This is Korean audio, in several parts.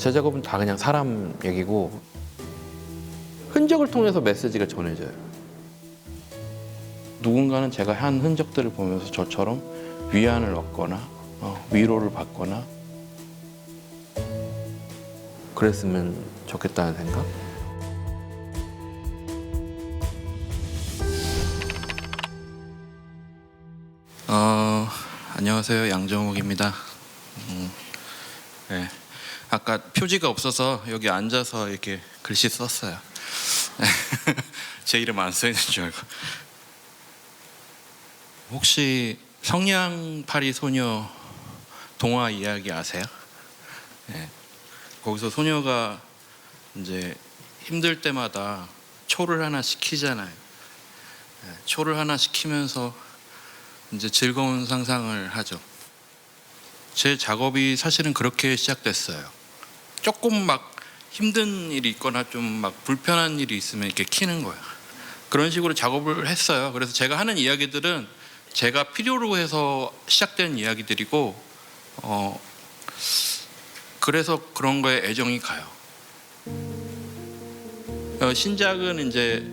제 작업은 다 그냥 사람 얘기고 흔적을 통해서 메시지가 전해져요. 누군가는 제가 한 흔적들을 보면서 저처럼 위안을 얻거나 어, 위로를 받거나 그랬으면 좋겠다는 생각? 어, 안녕하세요. 양정욱입니다. 아까 표지가 없어서 여기 앉아서 이렇게 글씨 썼어요. 제 이름 안 써 있는 줄 알고. 혹시 성냥팔이 소녀 동화 이야기 아세요? 네. 거기서 소녀가 이제 힘들 때마다 초를 하나 시키잖아요. 네, 초를 하나 시키면서 이제 즐거운 상상을 하죠. 제 작업이 사실은 그렇게 시작됐어요. 조금 막 힘든 일이 있거나 좀 막 불편한 일이 있으면 이렇게 키는 거예요. 그런 식으로 작업을 했어요. 그래서 제가 하는 이야기들은 제가 필요로 해서 시작된 이야기들이고, 어, 그래서 그런 거에 애정이 가요. 어, 신작은 이제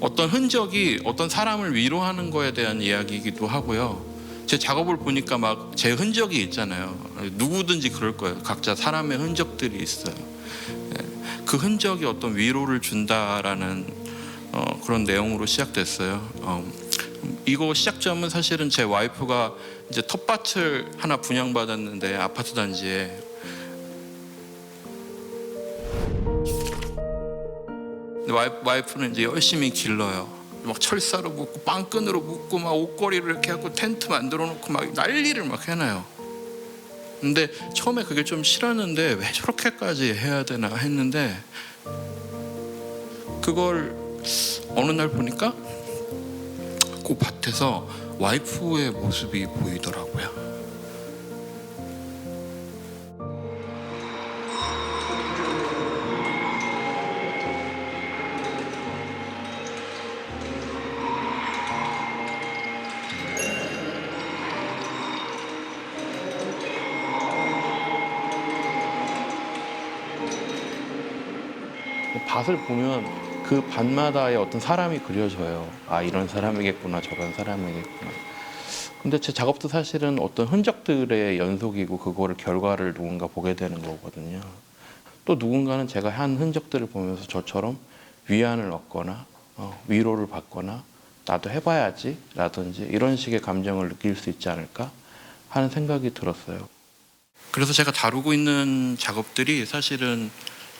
어떤 흔적이 어떤 사람을 위로하는 거에 대한 이야기이기도 하고요. 제 작업을 보니까 막 제 흔적이 있잖아요. 누구든지 그럴 거예요. 각자 사람의 흔적들이 있어요. 예, 그 흔적이 어떤 위로를 준다라는 어, 그런 내용으로 시작됐어요. 어, 이거 시작점은 사실은 제 와이프가 이제 텃밭을 하나 분양받았는데 아파트 단지에 와이프는 이제 열심히 길러요. 막 철사로 묶고 빵끈으로 묶고 막 옷걸이를 이렇게 하고 텐트 만들어 놓고 막 난리를 막 해놔요. 근데 처음에 그게 좀 싫었는데 왜 저렇게까지 해야 되나 했는데 그걸 어느 날 보니까 그 밭에서 와이프의 모습이 보이더라고요. 밭을 보면 그 밭마다의 어떤 사람이 그려져요. 아 이런 사람이겠구나 저런 사람이겠구나. 근데 제 작업도 사실은 어떤 흔적들의 연속이고 그거를 결과를 누군가 보게 되는 거거든요. 또 누군가는 제가 한 흔적들을 보면서 저처럼 위안을 얻거나 어, 위로를 받거나 나도 해봐야지 라든지 이런 식의 감정을 느낄 수 있지 않을까 하는 생각이 들었어요. 그래서 제가 다루고 있는 작업들이 사실은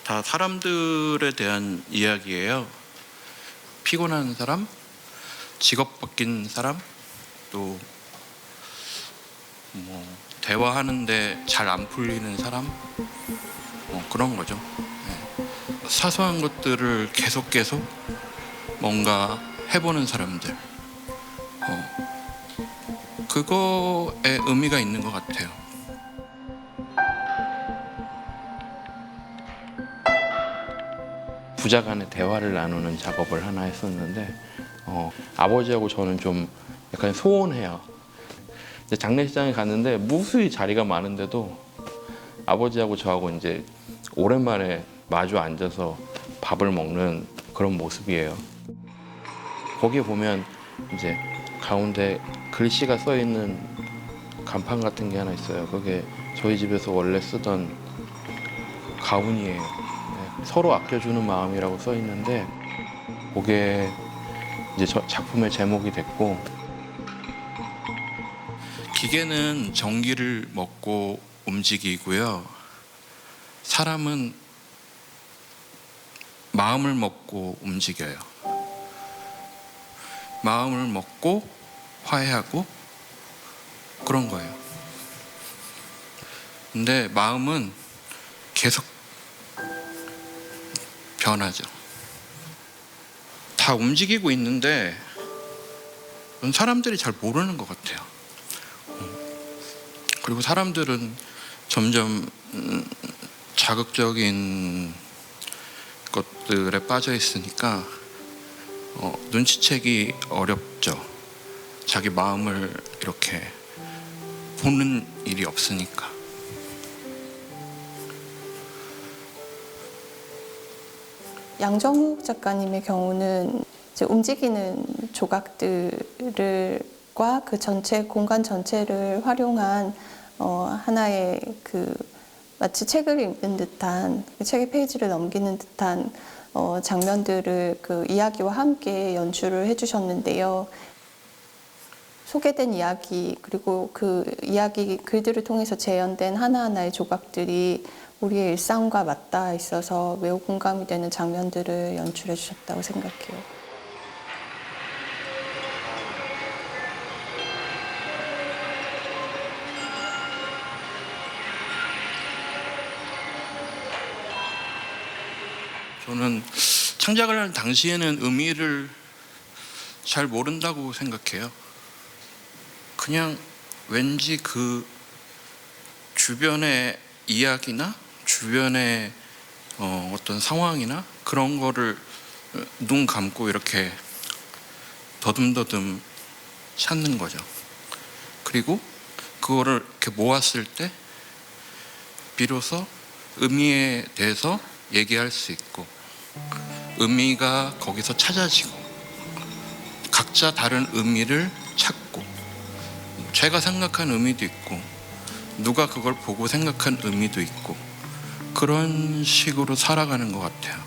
다 사람들에 대한 이야기예요. 피곤한 사람, 직업 바뀐 사람, 또 뭐 대화하는데 잘 안 풀리는 사람, 뭐 그런 거죠. 네. 사소한 것들을 계속 계속 뭔가 해보는 사람들. 어, 그거에 의미가 있는 것 같아요. 부자 간의 대화를 나누는 작업을 하나 했었는데 어, 아버지하고 저는 좀 약간 소원해요. 장례식장에 갔는데 무수히 자리가 많은데도 아버지하고 저하고 이제 오랜만에 마주 앉아서 밥을 먹는 그런 모습이에요. 거기에 보면 이제 가운데 글씨가 써 있는 간판 같은 게 하나 있어요. 그게 저희 집에서 원래 쓰던 가훈이에요. 네, 서로 아껴주는 마음이라고 써 있는데 그게 이제 저 작품의 제목이 됐고 기계는 전기를 먹고 움직이고요. 사람은 마음을 먹고 움직여요. 마음을 먹고 화해하고 그런 거예요. 근데 마음은 계속 변하죠. 다 움직이고 있는데 사람들이 잘 모르는 것 같아요. 그리고 사람들은 점점 음, 자극적인 것들에 빠져 있으니까 어, 눈치채기 어렵죠. 자기 마음을 이렇게 보는 일이 없으니까. 양정욱 작가님의 경우는 움직이는 조각들을과 그 전체 공간 전체를 활용한 어, 하나의 그 마치 책을 읽는 듯한 그 책의 페이지를 넘기는 듯한 어, 장면들을 그 이야기와 함께 연출을 해주셨는데요. 소개된 이야기 그리고 그 이야기 글들을 통해서 재현된 하나하나의 조각들이 우리의 일상과 맞닿아 있어서 매우 공감이 되는 장면들을 연출해 주셨다고 생각해요. 저는 창작을 할 당시에는 의미를 잘 모른다고 생각해요. 그냥 왠지 그 주변의 이야기나 주변의 어, 어떤 상황이나 그런 거를 어, 눈 감고 이렇게 더듬더듬 찾는 거죠. 그리고 그거를 이렇게 모았을 때 비로소 의미에 대해서 얘기할 수 있고 의미가 거기서 찾아지고 각자 다른 의미를 찾고 제가 생각한 의미도 있고 누가 그걸 보고 생각한 의미도 있고 그런 식으로 살아가는 것 같아요.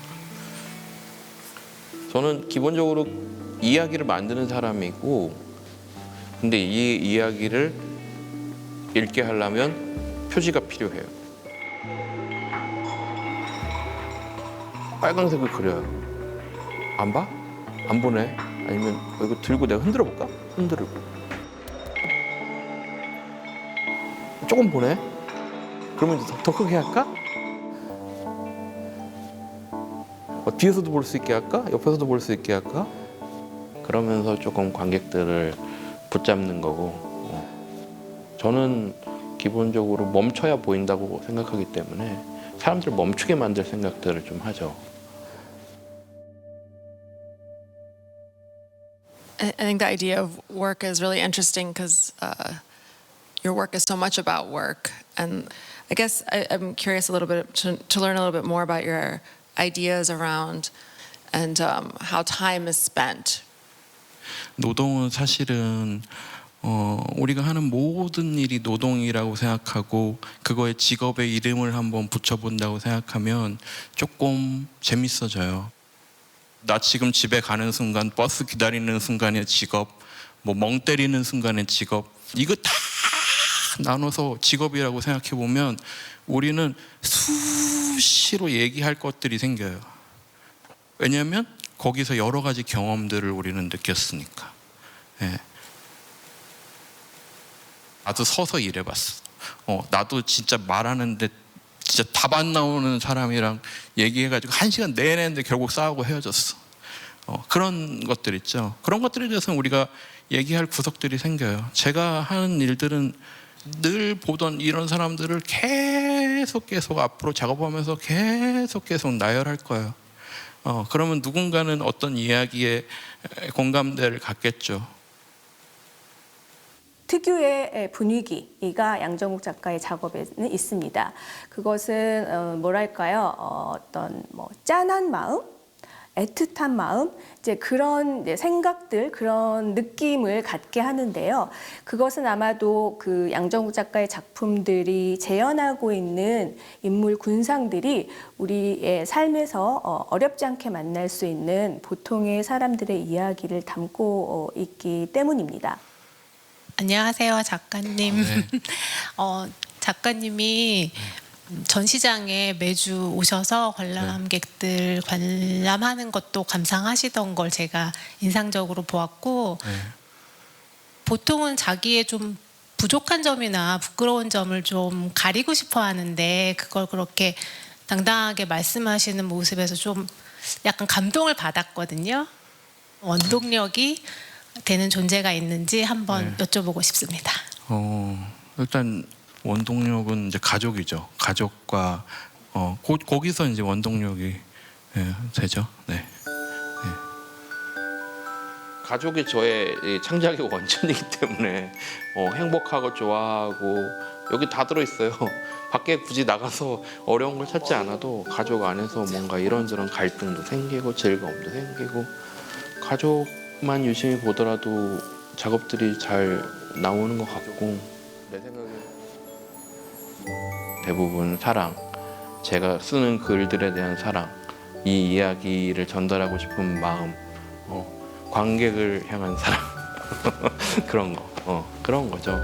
저는 기본적으로 이야기를 만드는 사람이고 근데 이 이야기를 읽게 하려면 표지가 필요해요. 빨강색을 그려요. 안 봐? 안 보네? 아니면 어, 이거 들고 내가 흔들어 볼까? 흔들고. 조금 보네? 그러면 더 크게 할까? 어, 뒤에서도 볼 수 있게 할까? 옆에서도 볼 수 있게 할까? 그러면서 조금 관객들을 붙잡는 거고 어. 저는 기본적으로 멈춰야 보인다고 생각하기 때문에 사람들 멈추게 만들 생각들을 좀 하죠. I I think the idea of work is really interesting because uh, your work is so much about work. And I guess I, I'm curious a little bit to, to learn a little bit more about your ideas around and um, how time is spent. 노동은 사실은 어, 우리가 하는 모든 일이 노동이라고 생각하고 그거에 직업의 이름을 한번 붙여본다고 생각하면 조금 재밌어져요. 나 지금 집에 가는 순간, 버스 기다리는 순간의 직업, 뭐 멍 때리는 순간의 직업, 이거 다 나눠서 직업이라고 생각해 보면 우리는 수 시로 얘기할 것들이 생겨요. 왜냐하면 거기서 여러 가지 경험들을 우리는 느꼈으니까. 예. 나도 서서 일해봤어. 어, 나도 진짜 말하는데 진짜 답 안 나오는 사람이랑 얘기해가지고 한 시간 내내 했는데 결국 싸우고 헤어졌어. 어, 그런 것들 있죠. 그런 것들에 대해서 우리가 얘기할 구석들이 생겨요. 제가 하는 일들은 늘 보던 이런 사람들을 계속 계속 앞으로 작업하면서 계속 계속 나열할 거예요. 어, 그러면 누군가는 어떤 이야기에 공감대를 갖겠죠. 특유의 분위기가 양정욱 작가의 작업에는 있습니다. 그것은 어, 뭐랄까요? 어, 어떤 뭐 짠한 마음, 애틋한 마음, 이제 그런 이제 생각들, 그런 느낌을 갖게 하는데요. 그것은 아마도 그 양정욱 작가의 작품들이 재현하고 있는 인물 군상들이 우리의 삶에서 어, 어렵지 않게 만날 수 있는 보통의 사람들의 이야기를 담고 어, 있기 때문입니다. 안녕하세요, 작가님. 네. 어, 작가님이 전시장에 매주 오셔서 관람객들 관람하는 것도 감상하시던 걸 제가 인상적으로 보았고 네. 보통은 자기의 좀 부족한 점이나 부끄러운 점을 좀 가리고 싶어 하는데 그걸 그렇게 당당하게 말씀하시는 모습에서 좀 약간 감동을 받았거든요. 원동력이 되는 존재가 있는지 한번 여쭤보고 싶습니다. 어, 일단 원동력은 이제 가족이죠. 가족과 어, 고, 거기서 이제 원동력이 예, 되죠. 네. 가족이 저의 이 창작의 원천이기 때문에 어, 행복하고 좋아하고 여기 다 들어있어요. 밖에 굳이 나가서 어려운 걸 찾지 않아도 가족 안에서 뭔가 이런저런 갈등도 생기고 즐거움도 생기고 가족만 유심히 보더라도 작업들이 잘 나오는 것 같고 내 생각에 대부분 사랑, 제가 쓰는 글들에 대한 사랑, 이 이야기를 전달하고 싶은 마음, 어, 관객을 향한 사랑 그런 거, 어, 그런 거죠.